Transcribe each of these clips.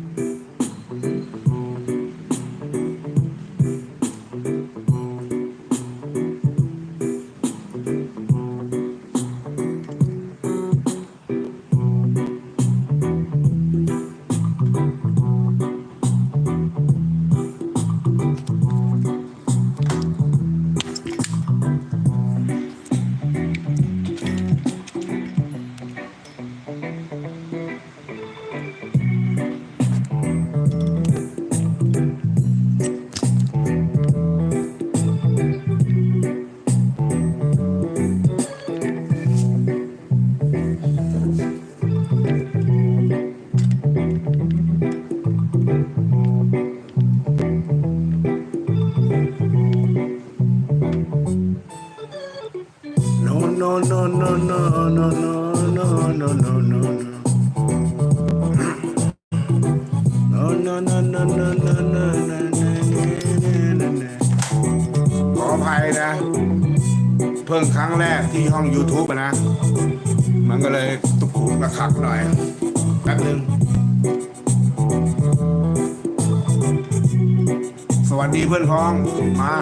Mm-hmm. No, no, no, no, no. No, no, no, no, no, no, ขออภัยนะ เพิ่งครั้งแรกที่ห้อง YouTube นะ มันก็เลยตุกขุกระคักหน่อยแป๊บหนึง สวัสดีเพื่อนพ้องมา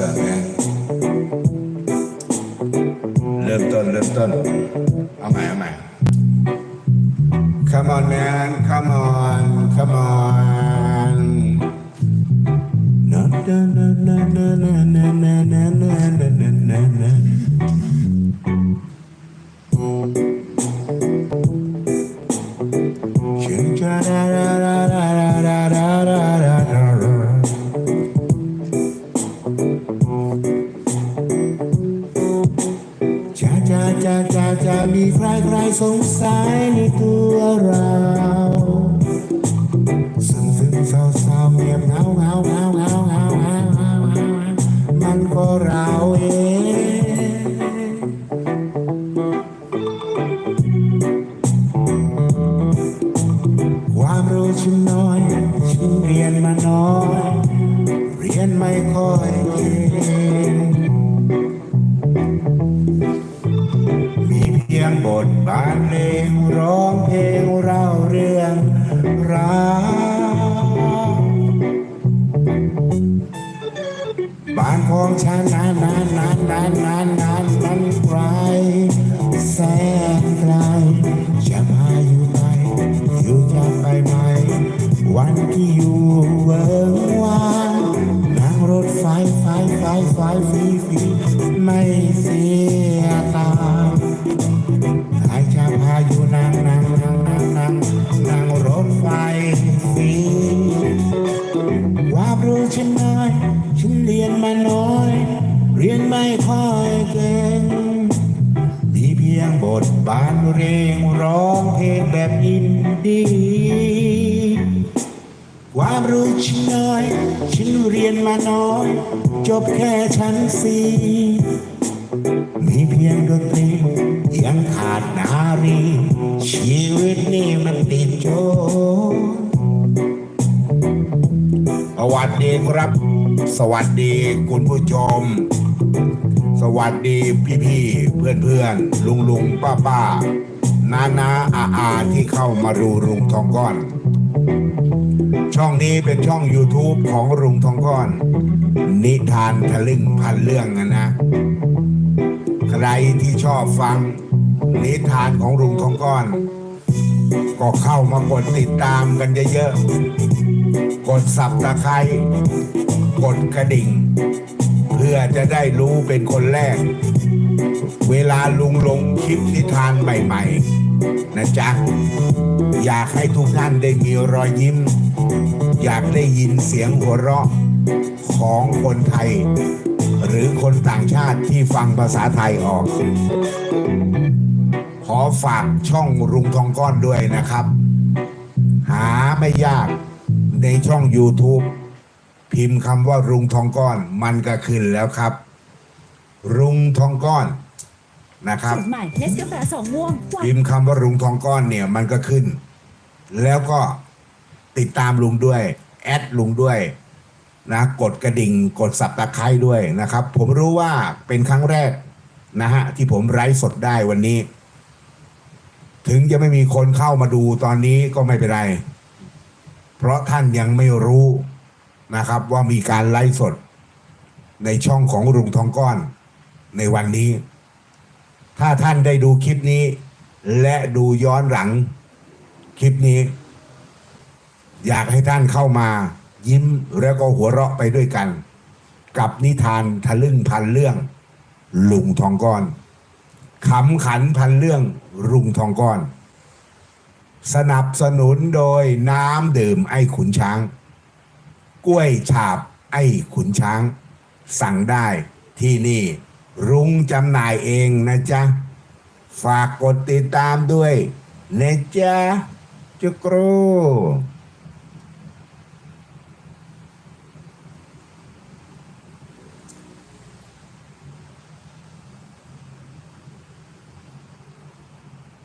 up, man? Lift up, lift up. Am I'm. Come on, man. Come on, come on. No, no, no. มีใครใครสงสัยในตัวเราซึ่งซึ่งเศร้าเศร้าเงียบเงาเงาเงาเงาเงาเงามันก็เราเองความรู้ชิ้นน้อยชิ้นเรียนมาน้อย เรียนไม่ค่อยเก่ง ทบาทเพลงร้องเพลงเล่าเรื่องราวบ้านของฉันนานนานนานนานนานนานมันไกลแสน วามรู้ฉันน้อยฉันเรียนมาน้อย เรียนไม่ค่อยเก่งมีเพียงบทบาทเรียงร้องเพลงแบบอินดี้ความรู้ฉันน้อย ฉันเรียนมาน้อย จบแค่ชั้นสี่มีเพียงดนตรียังขาดนารี ชีวิตนี่มันติดโจ วัสดีครับ สวัสดีคุณผู้ชม สวัสดีพี่พี่เพื่อนเพื่อนลุงลุงป้าป้านานาอาอาที่เข้ามาดูรุงทองก้อน ช่องนี้เป็นช่อง YouTube ของรุงทองก้อน นิทานทะลึ่งพันเรื่องอะนะ ใครที่ชอบฟัง นิทานของลุงทองก้อน ก็เข้ามากดติดตามกันเยอะๆ กดสับตะไคร้กดกระดิ่ง เพื่อจะได้รู้เป็นคนแรก เวลาลุงลงคลิปนิทานใหม่ๆ นะจ๊ะ อยากให้ทุกท่านได้มีรอยยิ้ม อยากได้ยินเสียงหัวเราะของคนไทย หรือคนต่างชาติที่ฟังภาษาไทยออก ขอฝากช่องรุงทองก้อนด้วยนะครับ หาไม่ยาก ในช่อง YouTube พิมพ์คำว่ารุงทองก้อน มันก็ขึ้นแล้วครับ รุงทองก้อนนะครับสูตรใหม่เนสกาแฟสองม่วงหวานพิมพ์คำว่ารุงทองก้อนเนี่ยมันก็ขึ้น แล้วก็ติดตามลุงด้วย แอดลุงด้วยนะกดกระดิ่งกดสับตะไคร้ด้วยนะครับ ผมรู้ว่าเป็นครั้งแรกนะฮะที่ผมไลฟ์สดได้วันนี้ ถึงจะไม่มีคนเข้ามาดูตอนนี้ก็ไม่เป็นไร เพราะท่านยังไม่รู้นะครับว่ามีการไลฟ์สด ในช่องของลุงทองก้อนในวันนี้ ถ้าท่านได้ดูคลิปนี้ และดูย้อนหลังคลิปนี้ อยากให้ท่านเข้ามายิ้มแล้วก็หัวเราะไปด้วยกัน กับนิทานทะลึ่งพันเรื่อง ลุงทองก้อนขำขันพันเรื่องลุงทองก้อน สนับสนุนโดยน้ำดื่มไอ้ขุนช้าง กล้วยฉาบไอ้ขุนช้าง สั่งได้ที่นี่ รุ้งจำหน่ายเองนะจ๊ะ ฝากกดติดตามด้วยนะจ๊ะจุกรู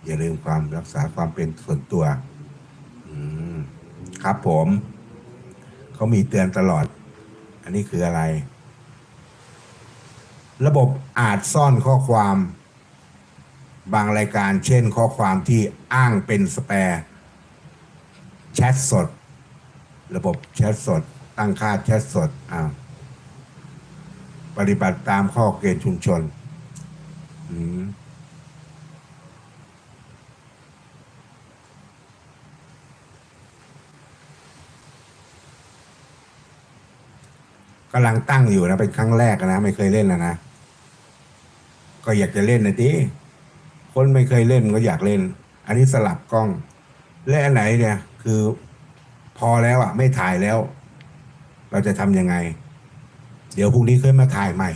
อย่าลืมความรักษาความเป็นส่วนตัวครับผมเขามีเตือนตลอด อันนี้คืออะไร ระบบอาจซ่อนข้อความ บางรายการเช่นข้อความที่อ้างเป็นสแปร์แชทสด ระบบแชทสด ตั้งค่าแชทสดอ้าปฏิบัติตามข้อเกณฑ์ชุมชน อืม กำลังตั้งอยู่นะเป็นครั้งแรกนะไม่เคยเล่นนะนะก็อยากจะเล่นนะทีคนไม่เคยเล่นก็อยากเล่น อันนี้สลับกล้อง และอันไหนเนี่ย คือพอแล้วอะไม่ถ่ายแล้ว เราจะทำยังไง เดี๋ยวพรุ่งนี้ค่อยมาถ่ายใหม่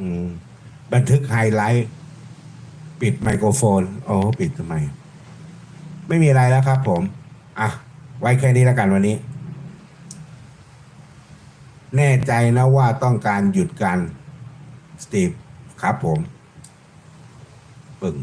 อืม บันทึกไฮไลท์ปิดไมโครโฟนโอ้ปิดทำไม ไม่มีอะไรแล้วครับผม อะ ไว้แค่นี้แล้วกันวันนี้ แน่ใจนะว่าต้องการหยุดการสตีฟครับผม ปึ่ง